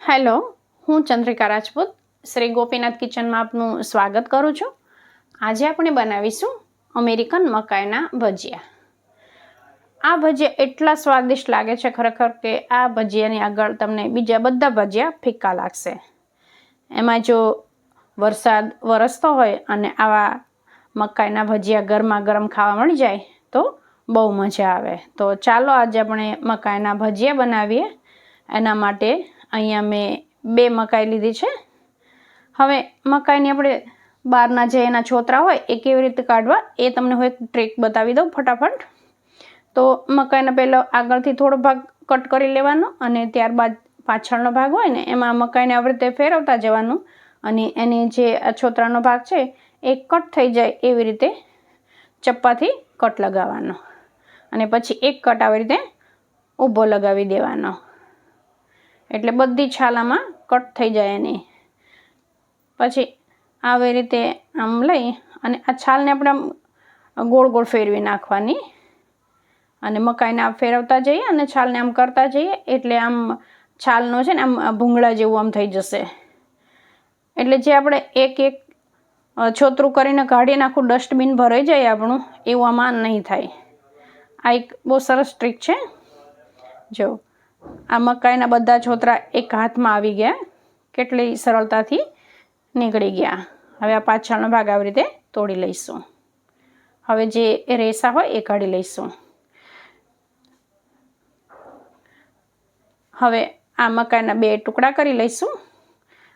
Hello, હું ચંદ્રિકા રાજપૂત, શ્રી ગોપીનાથ કિચનમાં આપનું સ્વાગત કરું છું. આજે આપણે બનાવીશું અમેરિકન મકાઈના ભજીયા. આ ભજીયા એટલા સ્વાદિષ્ટ લાગે છે ખરેખર કે આ ભજીયાની આગળ તમને બીજા બધા ભજીયા ફિક્કા લાગશે. એમાં જો વરસાદ વરસતો હોય અને આવા મકાઈના ભજીયા ગરમા ગરમ ખાવા મળી જાય, તો બહુ મજા આવે. તો ચાલો આજે આપણે મકાઈના ભજીયા બનાવીએ. એના માટે અહીંયા મેં બે મકાઈ લીધી છે. હવે મકાઈની આપણે બહારના જે એના છોતરા હોય એ કેવી રીતે કાઢવા એ તમને હું એક ટ્રીક બતાવી દઉં ફટાફટ. તો મકાઈના પહેલાં આગળથી થોડો ભાગ કટ કરી લેવાનો અને ત્યારબાદ પાછળનો ભાગ હોય ને એમાં મકાઈને આવી રીતે ફેરવતા જવાનું અને એની જે છોતરાનો ભાગ છે એ કટ થઈ જાય એવી રીતે ચપ્પાથી કટ લગાવવાનો. અને પછી એક કટ આવી રીતે ઊભો લગાવી દેવાનો. એટલે બધી છાલામાં કટ થઈ જાય એની. પછી આવી રીતે આમ લઈ અને આ છાલને આપણે આમ ગોળ ગોળ ફેરવી નાખવાની. અને મકાઈને આમ ફેરવતા જઈએ અને છાલને આમ કરતા જઈએ એટલે આમ છાલનો છે ને આમ ભૂંગળા જેવું આમ થઈ જશે. એટલે જે આપણે એક એક છોતરું કરીને કાઢી નાખું ડસ્ટબિન ભરાઈ જાય આપણું, એવું આમાં નહીં થાય. આ એક બહુ સરસ ટ્રીક છે. જો આ મકાઈના બધા છોતરા એક હાથમાં આવી ગયા. કેટલી સરળતાથી નીકળી ગયા. હવે આ પાછળનો ભાગ આવી રીતે તોડી લઈશું. હવે જે રેસા હોય એ કાઢી લઈશું. હવે આ મકાઈના બે ટુકડા કરી લઈશું.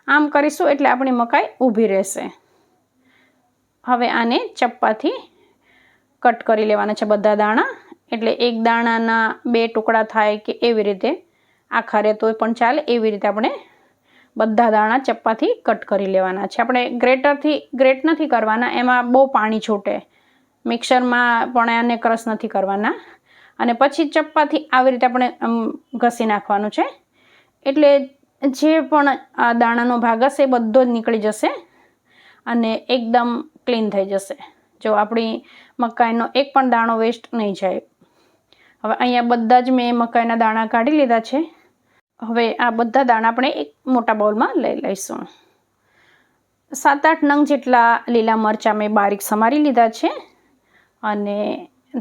આમ કરીશું એટલે આપણી મકાઈ ઊભી રહેશે. હવે આને ચપ્પાથી કટ કરી લેવાના છે બધા દાણા. એટલે એક દાણાના બે ટુકડા થાય કે એવી રીતે, આખા રહે તોય પણ ચાલે, એવી રીતે આપણે બધા દાણા ચપ્પાથી કટ કરી લેવાના છે. આપણે ગ્રેટરથી, ગ્રેટ નથી કરવાના, એમાં બહુ પાણી છૂટે. મિક્સરમાં પણ આને ક્રશ નથી કરવાના. અને પછી ચપ્પાથી આવી રીતે આપણે ઘસી નાખવાનું છે. એટલે જે પણ આ દાણાનો ભાગ હશે એ બધો જ નીકળી જશે અને એકદમ ક્લીન થઈ જશે. જો આપણી મકાઈનો એક પણ દાણો વેસ્ટ નહીં જાય. હવે અહીંયા બધા જ મેં મકાઈના દાણા કાઢી લીધા છે. હવે આ બધા દાણા આપણે એક મોટા બાઉલમાં લઈ લઈશું. સાત આઠ નંગ જેટલા લીલા મરચાં મેં બારીક સમારી લીધા છે અને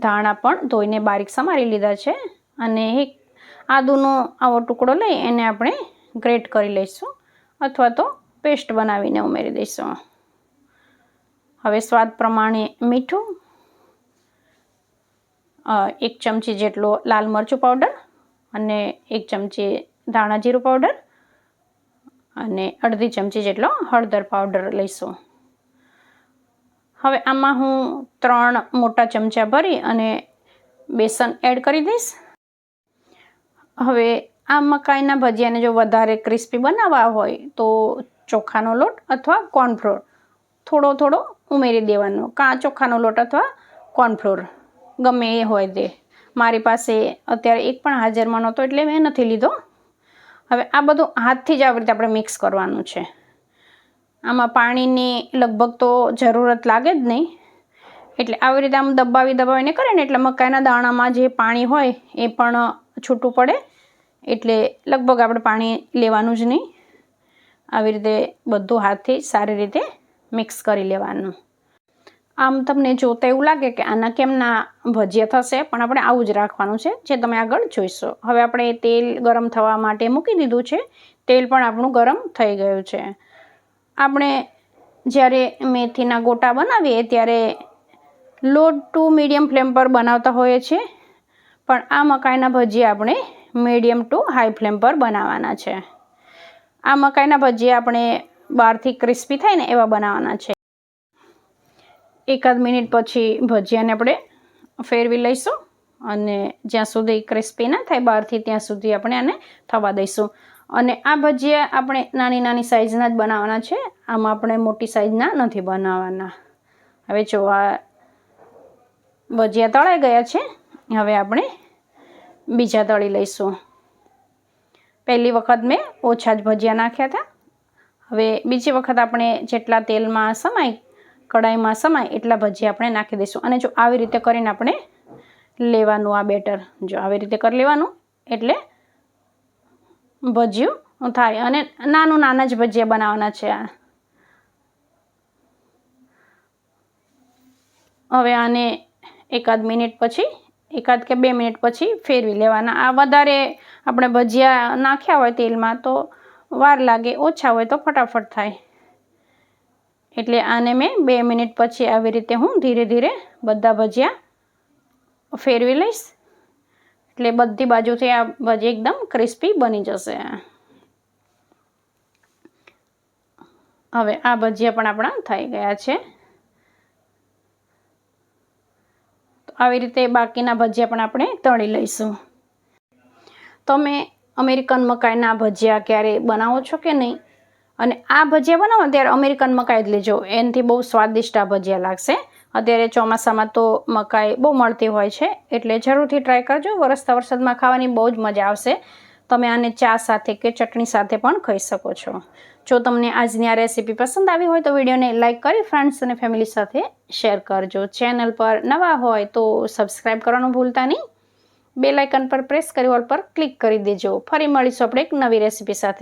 ધાણા પણ ધોઈને બારીક સમારી લીધા છે અને એક આદુનો આવો ટુકડો લઈ એને આપણે ગ્રેટ કરી લઈશું અથવા તો પેસ્ટ બનાવીને ઉમેરી દઈશું. હવે સ્વાદ પ્રમાણે મીઠું એક ચમચી જેટલો લાલ મરચું પાવડર અને એક ચમચી ધાણા જીરું પાવડર અને અડધી ચમચી જેટલો હળદર પાવડર લઈશું. હવે આમાં હું ત્રણ મોટા ચમચા ભરી અને બેસન એડ કરી દઈશ. હવે આ મકાઈના ભજીયાને જો વધારે ક્રિસ્પી બનાવવા હોય તો ચોખાનો લોટ અથવા કોર્નફ્લોર થોડો થોડો ઉમેરી દેવાનો. કાં ચોખાનો લોટ અથવા કોર્નફ્લોર ગમે એ હોય તે મારી પાસે અત્યારે એક પણ હાજરમાં નહોતો એટલે મેં નથી લીધો. હવે આ બધું હાથથી જ આવી રીતે આપણે મિક્સ કરવાનું છે. આમાં પાણીની લગભગ તો જરૂરત લાગે જ નહીં. એટલે આવી રીતે આમ દબાવી દબાવીને કરે ને એટલે મકાઈના દાણામાં જે પાણી હોય એ પણ છૂટું પડે. એટલે લગભગ આપણે પાણી લેવાનું જ નહીં. આવી રીતે બધું હાથથી સારી રીતે મિક્સ કરી લેવાનું. આમ તમને જોતા એવું લાગે કે આના કેમના ભજીયા થશે, પણ આપણે આવું જ રાખવાનું છે, જે તમે આગળ જોઈશો. હવે આપણે તેલ ગરમ થવા માટે મૂકી દીધું છે, તેલ પણ આપણું ગરમ થઈ ગયું છે. આપણે જ્યારે મેથીના ગોટા બનાવીએ ત્યારે લો ટુ મીડિયમ ફ્લેમ પર બનાવતા હોઈએ છીએ પણ આ મકાઈના ભજીયા આપણે મીડિયમ ટુ હાઈ ફ્લેમ પર બનાવવાના છે. આ મકાઈના ભજીયા આપણે બહારથી ક્રિસ્પી થાય ને એવા બનાવવાના છે. એકાદ મિનિટ પછી ભજીયાને આપણે ફેરવી લઈશું અને જ્યાં સુધી ક્રિસ્પી ના થાય બહારથી, ત્યાં સુધી આપણે આને થવા દઈશું. અને આ ભજીયા આપણે નાની નાની સાઇઝના જ બનાવવાના છે. આમાં આપણે મોટી સાઇઝના નથી બનાવવાના. હવે જો આ ભજીયા તળાઈ ગયા છે, હવે આપણે બીજા તળી લઈશું. પહેલી વખત મેં ઓછા જ ભજીયા નાખ્યા હતા. હવે બીજી વખત આપણે જેટલા તેલમાં સમાય કઢાઈમાં સમાય એટલા ભજીયા આપણે નાખી દઈશું. અને જો આવી રીતે કરીને આપણે લેવાનું આ બેટર. જો આવી રીતે કરી લેવાનું એટલે ભજીયું થાય અને નાનું નાના જ ભજીયા બનાવવાના છે આ. હવે આને એકાદ મિનિટ પછી, એકાદ કે બે મિનિટ પછી ફેરવી લેવાના. આ વધારે આપણે ભજીયા નાખ્યા હોય તેલમાં તો વાર લાગે, ઓછા હોય તો ફટાફટ થાય. એટલે આને મેં બે મિનિટ પછી આવી રીતે હું ધીરે ધીરે બધા ભજીયા ફેરવી લઈશ. એટલે બધી બાજુથી આ ભજી એકદમ ક્રિસ્પી બની જશે. હવે આ ભજીયા પણ આપણા થઈ ગયા છે. આવી રીતે બાકીના ભજીયા પણ આપણે તળી લઈશું. તમે અમેરિકન મકાઈના ભજીયા ક્યારે બનાવો છો કે નહીં? અને આ ભજીયા બનાવો ત્યારે અમેરિકન મકાઈ જ લેજો. એનાથી બહુ સ્વાદિષ્ટ આ ભજીયા લાગશે. અત્યારે ચોમાસામાં તો મકાઈ બહુ મળતી હોય છે, એટલે જરૂરથી ટ્રાય કરજો. વરસતા વરસાદમાં ખાવાની બહુ જ મજા આવશે. તમે આને ચા સાથે કે ચટણી સાથે પણ ખાઈ શકો છો. જો તમને આજની આ રેસીપી પસંદ આવી હોય તો વિડીયોને લાઇક કરી ફ્રેન્ડ્સ અને ફેમિલી સાથે શેર કરજો. ચેનલ પર નવા હોય તો સબસ્ક્રાઈબ કરવાનું ભૂલતા નહીં. બે લાઇકન પર પ્રેસ કરી ઓલ પર ક્લિક કરી દેજો. ફરી મળીશું આપણે એક નવી રેસીપી સાથે.